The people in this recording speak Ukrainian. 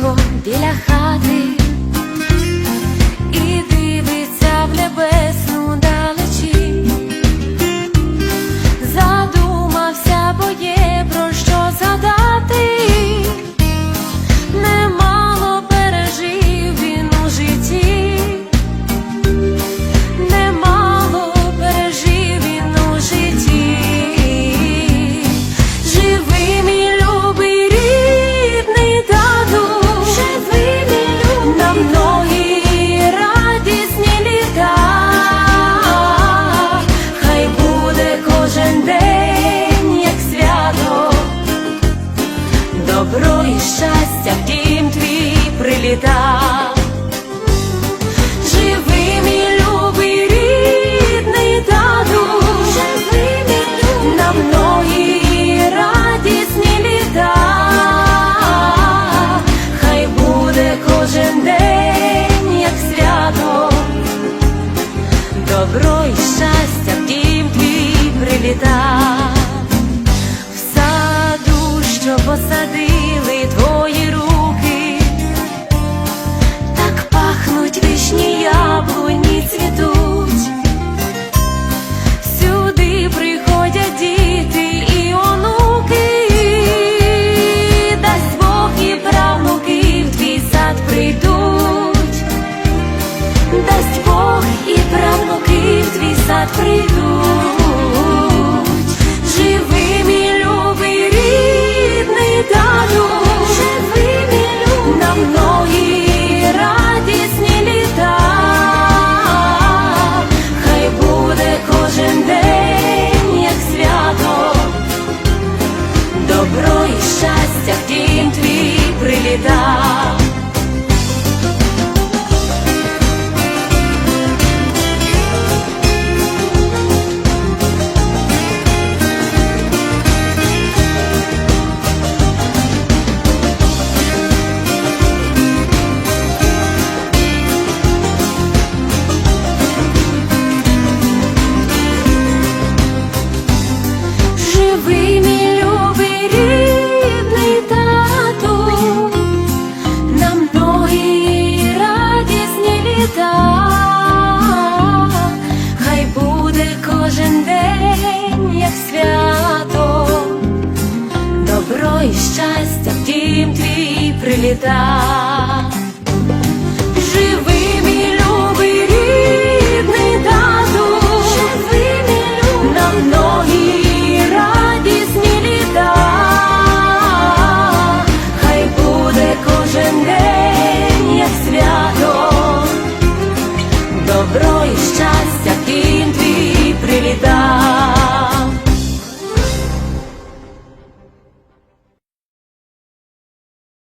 de la. добро і щастя, втім твій привітав. кожен день, як свято, добро і щастя, втім твій прилітає.